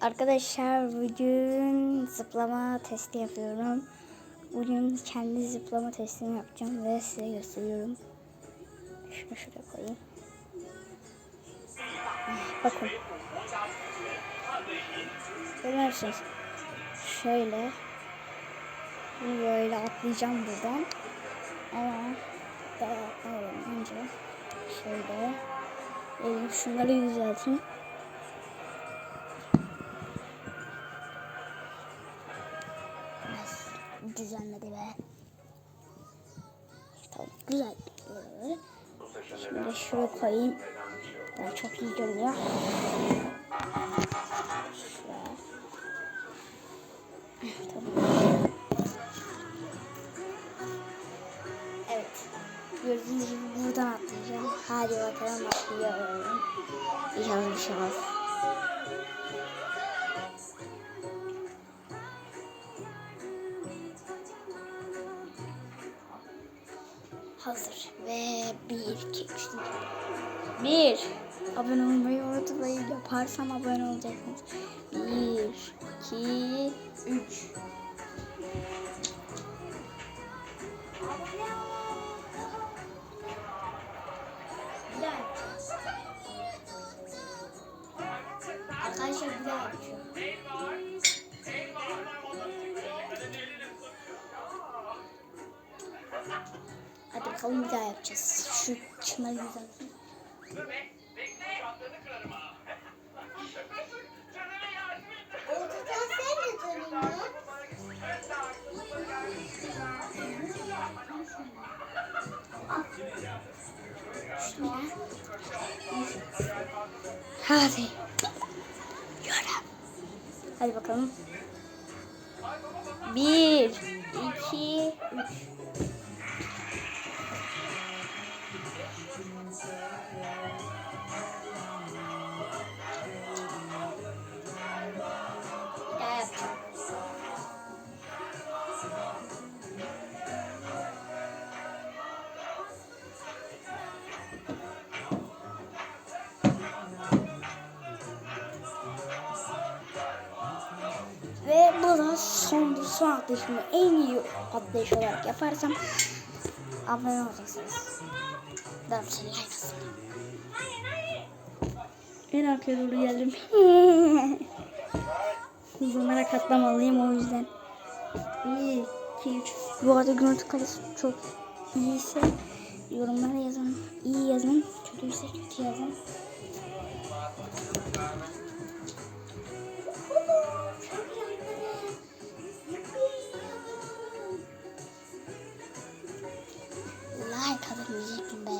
Arkadaşlar bugün zıplama testi yapıyorum. Bugün kendi zıplama testimi yapacağım ve size gösteriyorum. Şunu şuraya koyayım. Bakın. Görüyorsunuz. Şöyle. Böyle atlayacağım buradan. Ama daha önce şöyle. Elim şunları düzelteyim. Düzenledi be. Tamam güzel. Şimdi şuraya koyayım. Daha çok iyi görünüyor. Tamam. Evet. Gördüğünüz gibi buradan atlayacağım. Hadi bakalım atlıyorum. İnşallah bir şey olmaz. Hazır. Ve bir, iki, üç, dört. Bir. Abone olmayı unutmayın. Yaparsam abone olacaksınız. Bir, iki, üç. Bir daha yapacağız. Arkadaşlar bir daha yapacağım. Hadi bakalım bir daha yapacağız. Şu çınarı ya. Şuna. Hadi. Yürü. Hadi bakalım. Bir, iki, üç. Ve bu da son, son atlayışımı en iyi atlayış olarak yaparsam abone olacaksınız. Dört atın. En arkaya doğru geldim. Hızlanlara katlamalıyım o yüzden. Bir, iki, üç. Bu arada görüntü kalitesi çok iyiyse yorumlara yazın. İyi yazın. Kötüyse kötü yazın.